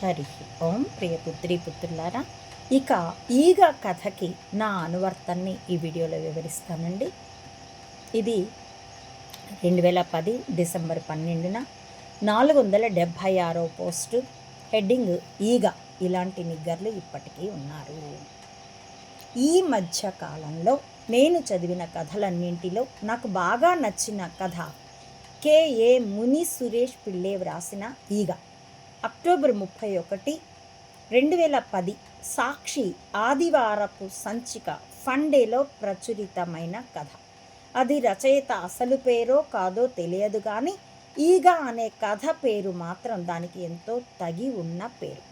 హరి ఓం ప్రియపుత్రి పుత్రులారా ఇక ఈగ కథకి నా అనువర్తన్ని ఈ వీడియోలో వివరిస్తానండి. ఇది రెండు వేల పది డిసెంబర్ పన్నెండున నాలుగు వందల డెబ్భై ఆరో పోస్టు హెడ్డింగ్ ఈగ ఇలాంటి నిగ్గర్లు ఇప్పటికీ ఉన్నారు. ఈ మధ్య కాలంలో నేను చదివిన కథలన్నింటిలో నాకు బాగా నచ్చిన కథ కెఏ ముని సురేష్ పిళ్ళే వ్రాసిన ఈగ. అక్టోబర్ ముప్పై ఒకటి రెండు వేల పది సాక్షి ఆదివారపు సంచిక ఫండేలో ప్రచురితమైన కథ. అది రచయిత అసలు పేరో కాదో తెలియదు కానీ ఈగ అనే కథ పేరు మాత్రం దానికి ఎంతో తగి ఉన్న పేరు.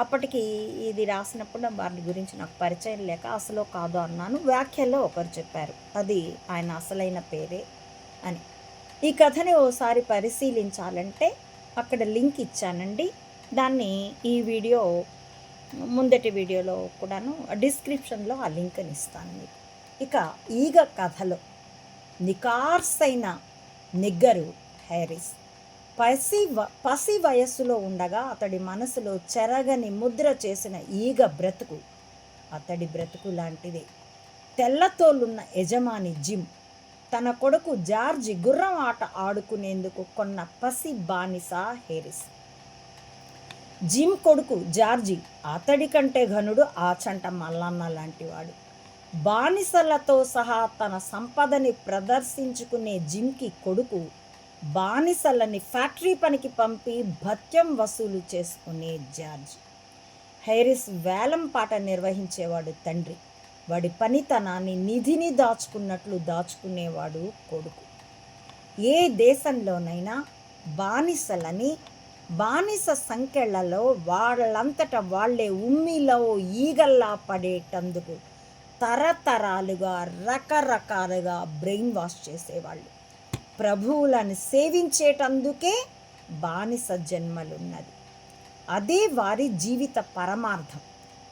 అప్పటికి ఇది రాసినప్పుడు వారి గురించి నాకు పరిచయం లేక అసలు కాదు అన్నాను. వ్యాఖ్యలో ఒకరు చెప్పారు అది ఆయన అసలైన పేరే అని. ఈ కథని ఓసారి పరిశీలించాలంటే అక్కడ లింక్ ఇచ్చానండి. దాన్ని ఈ వీడియో ముందటి వీడియోలో కూడాను డిస్క్రిప్షన్లో ఆ లింక్ని ఇస్తాను మీకు. ఇక ఈగ కథలో. నికార్సైన నిగ్గరు హ్యారిస్ పసి పసి వయస్సులో ఉండగా అతడి మనసులో చెరగని ముద్ర చేసిన ఈగ బ్రతుకు. అతడి బ్రతుకు లాంటిదే. తెల్లతోలున్న యజమాని జిమ్. తన కొడుకు జార్జి గుర్రం ఆట ఆడుకునేందుకు కొన్న పసి బానిస హేరిస్. జిమ్ కొడుకు జార్జి అతడి కంటే ఘనుడు ఆచంట మల్లన్న లాంటివాడు. బానిసలతో సహా తన సంపదని ప్రదర్శించుకునే జిమ్కి కొడుకు బానిసలని ఫ్యాక్టరీ పనికి పంపి భత్యం వసూలు చేసుకునే జార్జ్. హైరిస్ వేలం పాట నిర్వహించేవాడు తండ్రి. వాడి పనితనాన్ని నిధిని దాచుకున్నట్లు దాచుకునేవాడు కొడుకు. ఏ దేశంలోనైనా బానిసలని బానిస సంఖ్యలలో వాళ్ళంతట వాళ్ళే ఉమ్మిలో ఈగల్లా పడేటందుకు తరతరాలుగా రకరకాలుగా బ్రెయిన్ వాష్ చేసేవాళ్ళు. ప్రభువులను సేవించేటందుకే బానిస జన్మలున్నది. అదే వారి జీవిత పరమార్థం.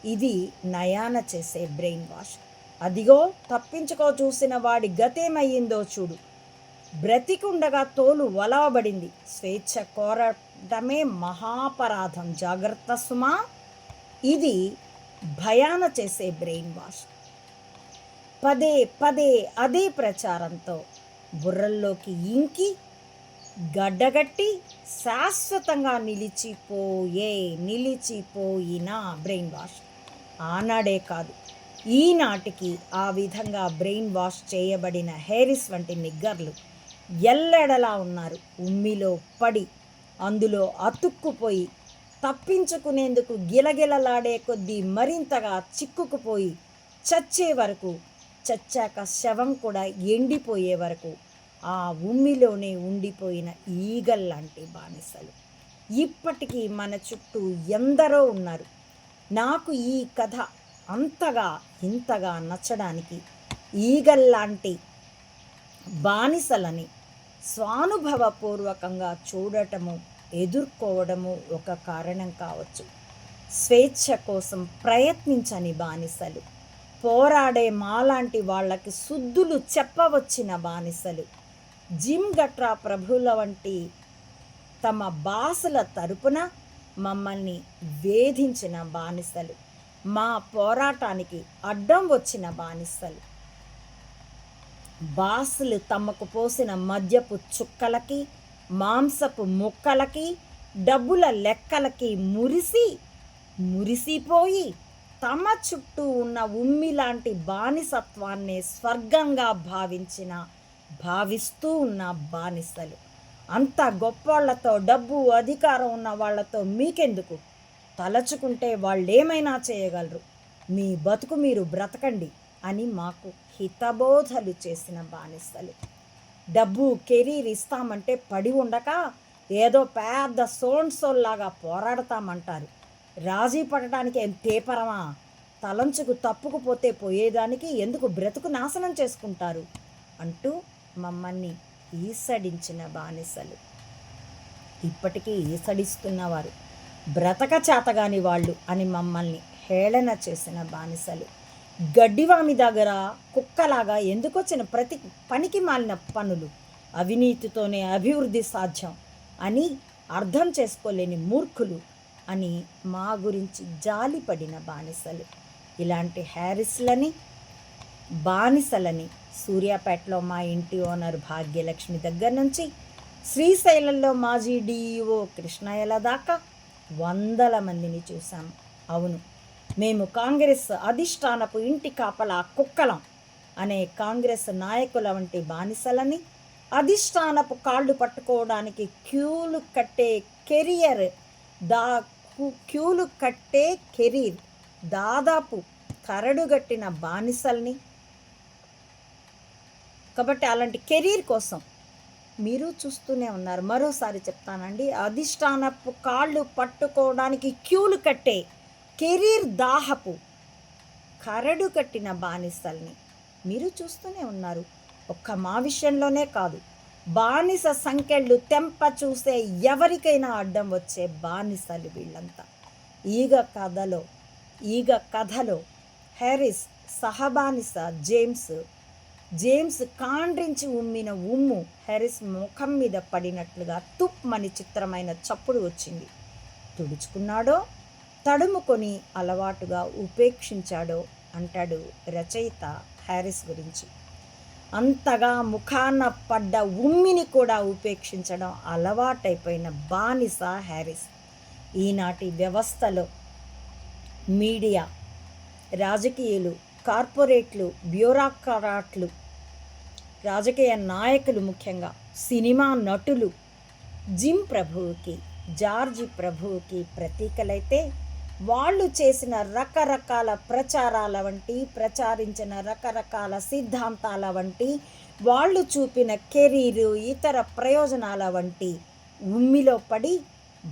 ఇది నయాన చేసే బ్రెయిన్ వాష్. అదిగో తప్పించుకో చూసిన వాడి గతేమయ్యిందో చూడు. బ్రతికుండగా తోలు వలవబడింది. స్వేచ్ఛ కోరటమే మహాపరాధం. జాగ్రత్త సుమా. ఇది భయాన చేసే బ్రెయిన్ వాష్. పదే పదే అదే ప్రచారంతో బుర్రల్లోకి ఇంకి గడ్డగట్టి శాశ్వతంగా నిలిచిపోయే నిలిచిపోయిన బ్రెయిన్ వాష్. ఆనాడే కాదు. ఈనాటికి ఆ విధంగా బ్రెయిన్ వాష్ చేయబడిన హేరిస్ వంటి నిగ్గర్లు ఎల్లెడలా ఉన్నారు. ఉమ్మిలో పడి అందులో అతుక్కుపోయి తప్పించుకునేందుకు గిలగిలలాడే కొద్దీ మరింతగా చిక్కుకుపోయి చచ్చే వరకు చచ్చాక శవం కూడా ఎండిపోయే వరకు ఆ ఉమ్మిలోనే ఉండిపోయిన ఈగల్లాంటి బానిసలు. ఇప్పటికీ మన చుట్టూ ఎందరో ఉన్నారు. నాకు ఈ కథ అంతగా ఇంతగా నచ్చడానికి ఈగల్లాంటి బానిసలని స్వానుభవపూర్వకంగా చూడటము ఎదుర్కోవడము ఒక కారణం కావచ్చు. స్వేచ్ఛ కోసం ప్రయత్నించని బానిసలు పోరాడే మాలాంటి వాళ్ళకి శుద్ధులు చెప్పవచ్చిన బానిసలు జిమ్ గట్రా ప్రభుల వంటి తమ బాసుల తరపున మమ్మల్ని వేధించిన బానిసలు. మా పోరాటానికి అడ్డం వచ్చిన బానిసలు. బాసులు తమకు పోసిన మద్యపు చుక్కలకి మాంసపు ముక్కలకి డబ్బుల లెక్కలకి మురిసి మురిసిపోయి తమ చుట్టూ ఉన్న ఉమ్మి లాంటి బానిసత్వాన్ని స్వర్గంగా భావించిన భావిస్తూ ఉన్న బానిసలు. అంత గొప్పవాళ్ళతో డబ్బు అధికారం ఉన్న వాళ్ళతో మీకెందుకు? తలచుకుంటే వాళ్ళేమైనా చేయగలరు. మీ బతుకు మీరు బ్రతకండి అని మాకు హితబోధలు చేసిన బానిసలు. డబ్బు కెరీర్ ఇస్తామంటే పడి ఉండక ఏదో పెద్ద సోన్సోల్లాగా పోరాడతామంటారు. రాజీ పడటానికి ఏం తేపరమా తలంచుకు తప్పుకుపోతే పోయేదానికి ఎందుకు బ్రతుకు నాశనం చేసుకుంటారు? అంటూ మమ్మల్ని ఈసడించిన బానిసలు. ఇప్పటికీ ఈసడిస్తున్నవారు. బ్రతక చేతగాని వాళ్ళు అని మమ్మల్ని హేళన చేసిన బానిసలు. గడ్డివామి దగ్గర కుక్కలాగా ఎందుకొచ్చిన ప్రతి పనికి మాలిన పనులు? అవినీతితోనే అభివృద్ధి సాధ్యం అని అర్థం చేసుకోలేని మూర్ఖులు అని మా గురించి జాలిపడిన బానిసలు. ఇలాంటి హ్యారిస్లని బానిసలని సూర్యాపేటలో మా ఇంటి ఓనర్ భాగ్యలక్ష్మి దగ్గర నుంచి శ్రీశైలంలో మాజీ డిఈఓ కృష్ణయ్యల దాకా వందల మందిని చూశాము. అవును మేము కాంగ్రెస్ అధిష్టానపు ఇంటి కాపలా కుక్కలం అనే కాంగ్రెస్ నాయకుల వంటి బానిసలని అధిష్టానపు కాళ్ళు పట్టుకోవడానికి క్యూలు కట్టే కెరియర్ దా క్యూలు కట్టే కెరీర్ దాదాపు కరడుగట్టిన బానిసల్ని కాబట్టి అలాంటి కెరీర్ కోసం మీరు చూస్తూనే ఉన్నారు. మరోసారి చెప్తానండి. అధిష్టానపు కాళ్ళు పట్టుకోవడానికి క్యూలు కట్టే కెరీర్ దాహపు కరడు కట్టిన బానిసల్ని మీరు చూస్తూనే ఉన్నారు. ఒక్క మా విషయంలోనే కాదు. బానిస సంఖ్యలు తెంప చూసే ఎవరికైనా అడ్డం వచ్చే బానిసలు వీళ్ళంతా. ఈగ కథలో ఈగ కథలో హ్యారిస్ సహబానిస జేమ్స్ జేమ్స్ కాండ్రించి ఉమ్మిన ఉమ్ము హ్యారిస్ ముఖం మీద పడినట్లుగా తుప్మని చిత్రమైన చప్పుడు వచ్చింది. తుడుచుకున్నాడో? తడుముకొని అలవాటుగా ఉపేక్షించాడో? అంటాడు రచయిత హ్యారిస్ గురించి. అంతగా ముఖాన పడ్డ ఉమ్మిని కూడా ఉపేక్షించడం అలవాటైపోయిన బానిస హ్యారిస్ ఈనాటి వ్యవస్థలో మీడియా రాజకీయులు కార్పొరేట్లు బ్యూరోక్రాట్లు రాజకీయ నాయకులు ముఖ్యంగా సినిమా నటులు. జిమ్ ప్రభువుకి జార్జి ప్రభువుకి ప్రతీకలైతే వాళ్ళు చేసిన రకరకాల ప్రచారాల వంటి ప్రచారించిన రకరకాల సిద్ధాంతాల వంటి వాళ్ళు చూపిన కెరీరు ఇతర ప్రయోజనాల వంటి ఉమ్మిలో పడి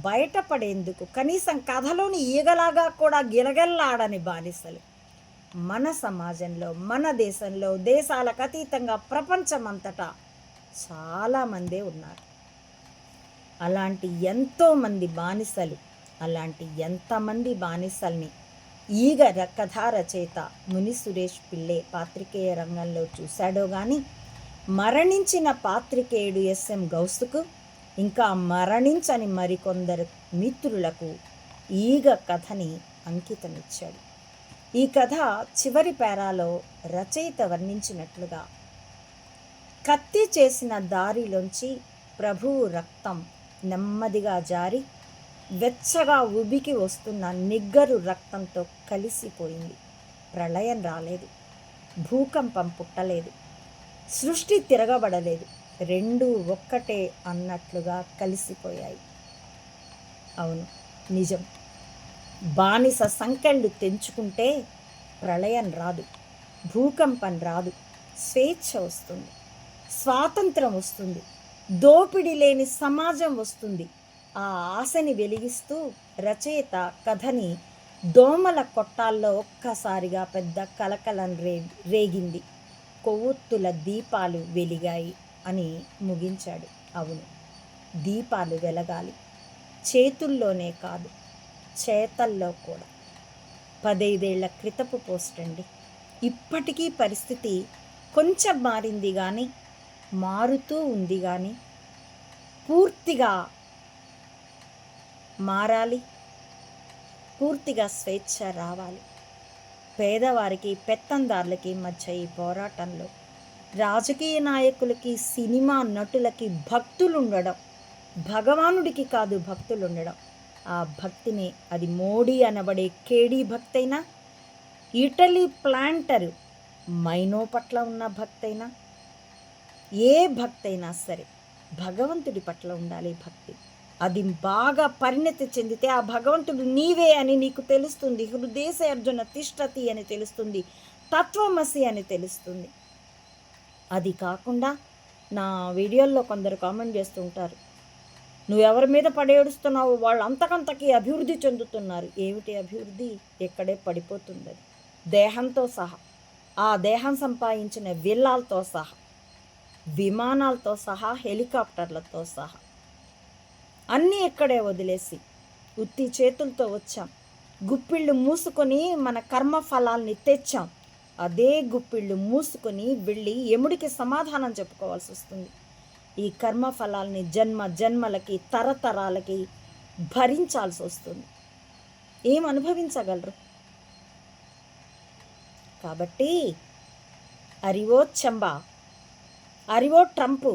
బయటపడేందుకు కనీసం కథలోని ఈగలాగా కూడా గిలగల్లాడని బానిసలు. మన సమాజంలో మన దేశంలో దేశాలకు అతీతంగా ప్రపంచమంతటా చాలామందే ఉన్నారు. అలాంటి ఎంతోమంది బానిసలు అలాంటి ఎంతమంది బానిసల్ని ఈగ ర- కథా రచయిత ముని సురేష్ పిల్లే పాత్రికేయ రంగంలో చూశాడో కానీ మరణించిన పాత్రికేయుడు ఎస్ఎం గౌసుకు ఇంకా మరణించని మరికొందరు మిత్రులకు ఈగ కథని అంకితమిచ్చాడు. ఈ కథ చివరి పేరాలో రచయిత వర్ణించినట్లుగా. కత్తి చేసిన దారిలోంచి ప్రభువు రక్తం నెమ్మదిగా జారి వెచ్చగా ఉబికి వస్తున్న నిగ్గరు రక్తంతో కలిసిపోయింది. ప్రళయం రాలేదు. భూకంపం పుట్టలేదు. సృష్టి తిరగబడలేదు. రెండు ఒక్కటే అన్నట్లుగా కలిసిపోయాయి. అవును నిజం. బానిస సంకెళ్ళు తెంచుకుంటే ప్రళయం రాదు భూకంపం రాదు స్వేచ్ఛ వస్తుంది స్వాతంత్రం వస్తుంది దోపిడీ లేని సమాజం వస్తుంది. ఆ ఆశని వెలిగిస్తూ రచయిత కథని దోమల కొట్టాల్లో ఒక్కసారిగా పెద్ద కలకలం రే రేగింది. కొవ్వొత్తుల దీపాలు వెలిగాయి అని ముగించాడు. అవును దీపాలు వెలగాలి. చేతుల్లోనే కాదు చేతల్లో కూడా. పదైదేళ్ళ క్రితపు పోస్ట్ అండి. ఇప్పటికీ పరిస్థితి కొంచెం మారింది కానీ మారుతూ ఉంది కానీ పూర్తిగా మారాలి. పూర్తిగా స్వేచ్ఛ రావాలి. పేదవారికి పెత్తందారులకి మధ్య ఈ పోరాటంలో రాజకీయ నాయకులకి సినిమా నటులకి భక్తులు ఉండడం భగవానుడికి కాదు భక్తులు ఉండడం ఆ భక్తిని అది మోడీ అనబడే కేడీ భక్తైనా ఇటలీ ప్లాంటరు మైనో పట్ల ఉన్న భక్తైనా ఏ భక్తైనా సరే భగవంతుడి పట్ల ఉండాలి భక్తి. అది బాగా పరిణతి చెందితే ఆ భగవంతుడు నీవే అని నీకు తెలుస్తుంది. హృదేశ అర్జున తిష్టతి అని తెలుస్తుంది. తత్వమసి అని తెలుస్తుంది. అది కాకుండా నా వీడియోల్లో కొందరు కామెంట్ చేస్తూ ఉంటారు. నువ్వు ఎవరి మీద పడేడుస్తున్నావు వాళ్ళు అంతకంతకి అభివృద్ధి చెందుతున్నారు. ఏమిటి అభివృద్ధి? ఎక్కడే పడిపోతుంది దేహంతో సహా. ఆ దేహం సంపాదించిన విల్లాలతో సహా. విమానాలతో సహా హెలికాప్టర్లతో సహా. అన్నీ ఇక్కడే వదిలేసి ఉత్తి చేతులతో వచ్చాం. గుప్పిళ్ళు మూసుకొని మన కర్మ ఫలాల్ని తెచ్చాం. అదే గుప్పిళ్ళు మూసుకొని వెళ్ళి ఎముడికి సమాధానం చెప్పుకోవాల్సి వస్తుంది ఈ కర్మ ఫలాల్ని జన్మ జన్మలకి తరతరాలకి భరించాల్సి వస్తుంది. ఏం అనుభవించగలరు? కాబట్టి అరివో చంబా అరివో ట్రంప్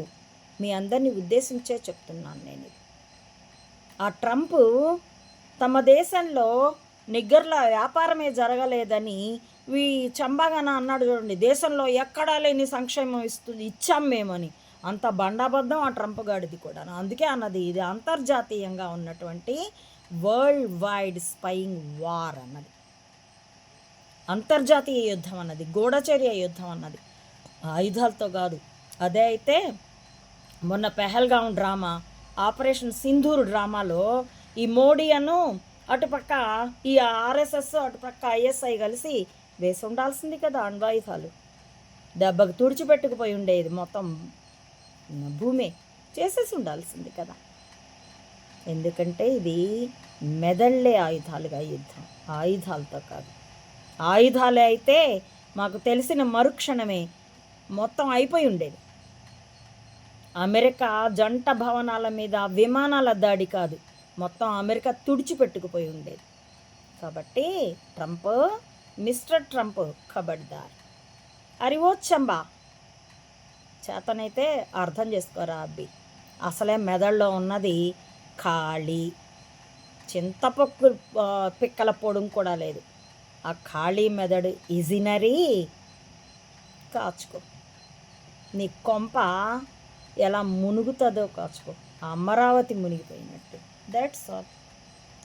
మీ అందరిని ఉద్దేశించే చెప్తున్నాను నేను ఆ ట్రంప్ తమ దేశంలో నిగ్గర్ల వ్యాపారమే జరగలేదని వీ చంబాగాన అన్నాడు చూడండి దేశంలో ఎక్కడా లేని సంక్షేమం ఇస్తుంది ఇచ్చాం మేమని. అంత బండాబద్ధం ఆ ట్రంప్ గాడిది కూడా అందుకే అన్నది ఇది అంతర్జాతీయంగా ఉన్నటువంటి వరల్డ్ వైడ్ స్పయింగ్ వార్ అన్నది. అంతర్జాతీయ యుద్ధం అన్నది గూఢచర్య యుద్ధం అన్నది. ఆయుధాలతో కాదు. అదే అయితే మొన్న పెహల్గాం డ్రామా ఆపరేషన్ సింధూర్ డ్రామాలో ఈ మోడీ అను అటుపక్క ఈ ఆర్ఎస్ఎస్ అటుపక్క ఐఎస్ఐ కలిసి వేసి ఉండాల్సింది కదా అణ్వాయుధాలు. దెబ్బకు తుడిచిపెట్టుకుపోయి ఉండేది మొత్తం భూమి చేసేసి ఉండాల్సింది కదా. ఎందుకంటే ఇది మెదళ్ళే ఆయుధాలుగా యుద్ధం. ఆయుధాలతో కాదు. ఆయుధాలే అయితే మాకు తెలిసిన మరుక్షణమే మొత్తం అయిపోయి ఉండేది. అమెరికా జంట భవనాల మీద విమానాల దాడి కాదు మొత్తం అమెరికా తుడిచిపెట్టుకుపోయి ఉండేది. కాబట్టి ట్రంప్ మిస్టర్ ట్రంప్ ఖబర్దార్ అరివో చంబా చేతనైతే అర్థం చేసుకోరా అబ్బి. అసలే మెదడులో ఉన్నది ఖాళీ. చింతపక్కు పిక్కల పొడుం కూడా లేదు. ఆ ఖాళీ మెదడు ఇజినరీ. కాచుకో. నీ కొంప ఎలా మునుగుతుందో కాచుకో. Amaravati మునిగిపోయినట్టు. That's all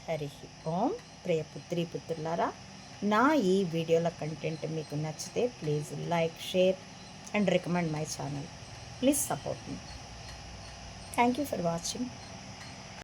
Hari Om. ప్రియ పుత్రి పుత్రులారా నా ఈ వీడియోల కంటెంట్ మీకు నచ్చితే please like share and recommend my channel please support me thank you for watching